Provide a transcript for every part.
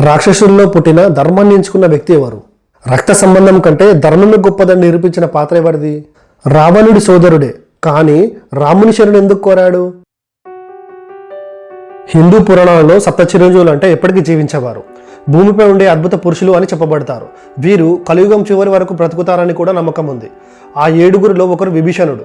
రాక్షసుల్లో పుట్టిన ధర్మాన్ని ఎంచుకున్న వ్యక్తి ఎవరు? రక్త సంబంధం కంటే ధర్మమే గొప్పదని నిరూపించిన పాత్ర ఎవరిది? రావణుడి సోదరుడే కానీ రాముని శరణు ఎందుకు కోరాడు? హిందూ పురాణాలలో సప్త చిరంజీవులు అంటే ఎప్పటికీ జీవించేవారు. భూమిపై ఉండే అద్భుత పురుషులు అని చెప్పబడతారు. వీరు కలియుగం చివరి వరకు బ్రతుకుతారని కూడా నమ్మకం ఉంది. ఆ ఏడుగురిలో ఒకరు విభీషణుడు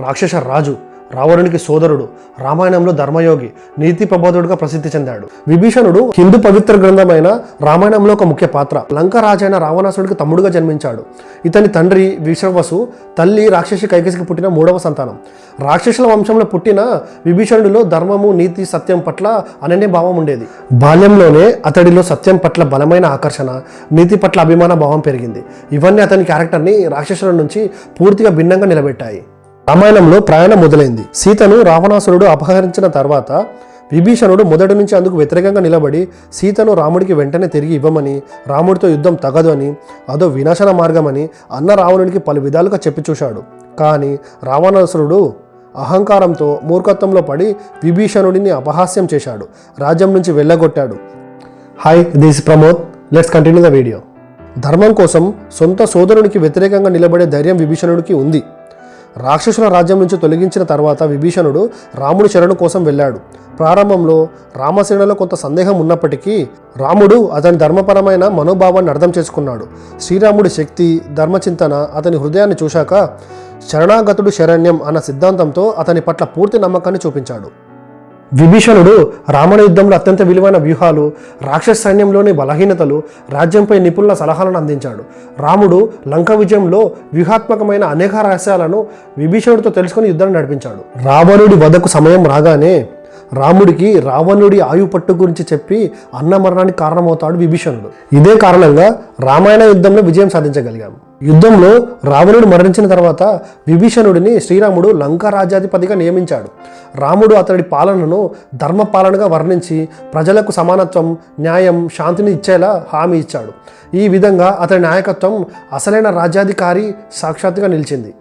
రాక్షస రాజు. రావణునికి సోదరుడు రామాయణంలో ధర్మయోగి నీతి ప్రబోధుడుగా ప్రసిద్ధి చెందాడు. విభీషణుడు హిందూ పవిత్ర గ్రంథమైన రామాయణంలో ఒక ముఖ్య పాత్ర. లంక రాజైన రావణాసుడికి తమ్ముడుగా జన్మించాడు. ఇతని తండ్రి విశ్రవసు తల్లి రాక్షసి కైకసికి పుట్టిన మూడవ సంతానం. రాక్షసుల వంశంలో పుట్టిన విభీషణుడిలో ధర్మము నీతి సత్యం పట్ల అనన్య భావం ఉండేది. బాల్యంలోనే అతడిలో సత్యం పట్ల బలమైన ఆకర్షణ నీతి పట్ల అభిమాన భావం పెరిగింది. ఇవన్నీ అతని క్యారెక్టర్ని రాక్షసుల నుంచి పూర్తిగా భిన్నంగా నిలబెట్టాయి. రామాయణంలో ప్రయాణం మొదలైంది. సీతను రావణాసురుడు అపహరించిన తర్వాత విభీషణుడు మొదటి నుంచి అందుకు వ్యతిరేకంగా నిలబడి సీతను రాముడికి వెంటనే తిరిగి ఇవ్వమని రాముడితో యుద్ధం తగదు అని అదో వినాశన మార్గమని అన్న రావణుడికి పలు విధాలుగా చెప్పి చూశాడు. కానీ రావణాసురుడు అహంకారంతో మూర్ఖత్వంలో పడి విభీషణుడిని అపహాస్యం చేశాడు. రాజ్యం నుంచి వెళ్ళగొట్టాడు. Hi this Pramod. Let's continue the video. ధర్మం కోసం సొంత సోదరునికి వ్యతిరేకంగా నిలబడే ధైర్యం విభీషణుడికి ఉంది. రాక్షసుల రాజ్యం నుంచి తొలగించిన తర్వాత విభీషణుడు రాముడి శరణు కోసం వెళ్ళాడు. ప్రారంభంలో రామసేనలో కొంత సందేహం ఉన్నప్పటికీ రాముడు అతని ధర్మపరమైన మనోభావాన్ని అర్థం చేసుకున్నాడు. శ్రీరాముడి శక్తి ధర్మచింతన అతని హృదయాన్ని చూశాక శరణాగతుడు శరణ్యం అన్న సిద్ధాంతంతో అతని పట్ల పూర్తి నమ్మకాన్ని చూపించాడు. విభీషణుడు రావణ యుద్ధంలో అత్యంత విలువైన వ్యూహాలు రాక్షస సైన్యంలోని బలహీనతలు రాజ్యంపై నిపుణుల సలహాలను అందించాడు. రాముడు లంక విజయంలో వ్యూహాత్మకమైన అనేక రహస్యాలను విభీషణుడితో తెలుసుకుని యుద్ధాన్ని నడిపించాడు. రావణుడి వదకు సమయం రాగానే రాముడికి రావణుడి ఆయు పట్టు గురించి చెప్పి అన్నమరణానికి కారణమవుతాడు విభీషణుడు. ఇదే కారణంగా రామాయణ యుద్ధంలో విజయం సాధించగలిగాము యుద్ధంలో రావణుడు మరణించిన తర్వాత విభీషణుడిని శ్రీరాముడు లంకా రాజ్యాధిపతిగా నియమించాడు. రాముడు అతడి పాలనను ధర్మపాలనగా వర్ణించి ప్రజలకు సమానత్వం న్యాయం శాంతిని ఇచ్చేలా హామీ ఇచ్చాడు. ఈ విధంగా అతడి నాయకత్వం అసలైన రాజ్యాధికారి సాక్షాత్తుగా నిలిచింది.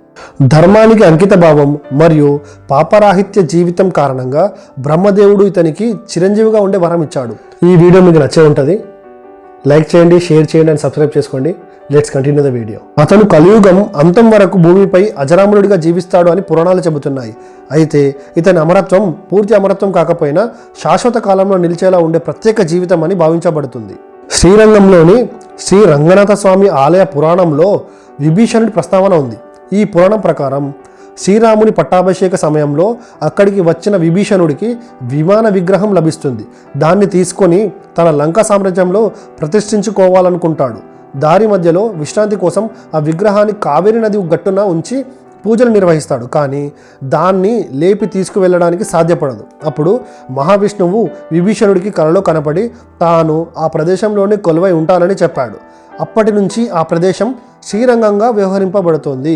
ధర్మానికి అంకిత భావం మరియు పాపరాహిత్య జీవితం కారణంగా బ్రహ్మదేవుడు ఇతనికి చిరంజీవిగా ఉండే వరం ఇచ్చాడు. ఈ వీడియో మీకు నచ్చే ఉంటుంది లైక్ చేయండి షేర్ చేయండి అండ్ సబ్స్క్రైబ్ చేసుకోండి. లెట్స్ కంటిన్యూ ద వీడియో అతను కలియుగం అంతం వరకు భూమిపై అజరాముడిగా జీవిస్తాడు అని పురాణాలు చెబుతున్నాయి. అయితే ఇతని అమరత్వం పూర్తి అమరత్వం కాకపోయినా శాశ్వత కాలంలో నిలిచేలా ఉండే ప్రత్యేక జీవితం అని భావించబడుతుంది. శ్రీరంగంలోని శ్రీ రంగనాథ స్వామి ఆలయ పురాణంలో విభీషణుడి ప్రస్తావన ఉంది. ఈ పురాణం ప్రకారం శ్రీరాముని పట్టాభిషేక సమయంలో అక్కడికి వచ్చిన విభీషణుడికి విమాన విగ్రహం లభిస్తుంది. దాన్ని తీసుకొని తన లంక సామ్రాజ్యంలో ప్రతిష్ఠించుకోవాలనుకుంటాడు. దారి మధ్యలో విశ్రాంతి కోసం ఆ విగ్రహాన్ని కావేరి నది గట్టున ఉంచి పూజలు నిర్వహిస్తాడు. కానీ దాన్ని లేపి తీసుకువెళ్ళడానికి సాధ్యపడదు. అప్పుడు మహావిష్ణువు విభీషణుడికి కలలో కనపడి తాను ఆ ప్రదేశంలోనే కొలువై ఉంటానని చెప్పాడు. అప్పటి నుంచి ఆ ప్రదేశం శ్రీరంగంగా వ్యవహరింపబడుతోంది.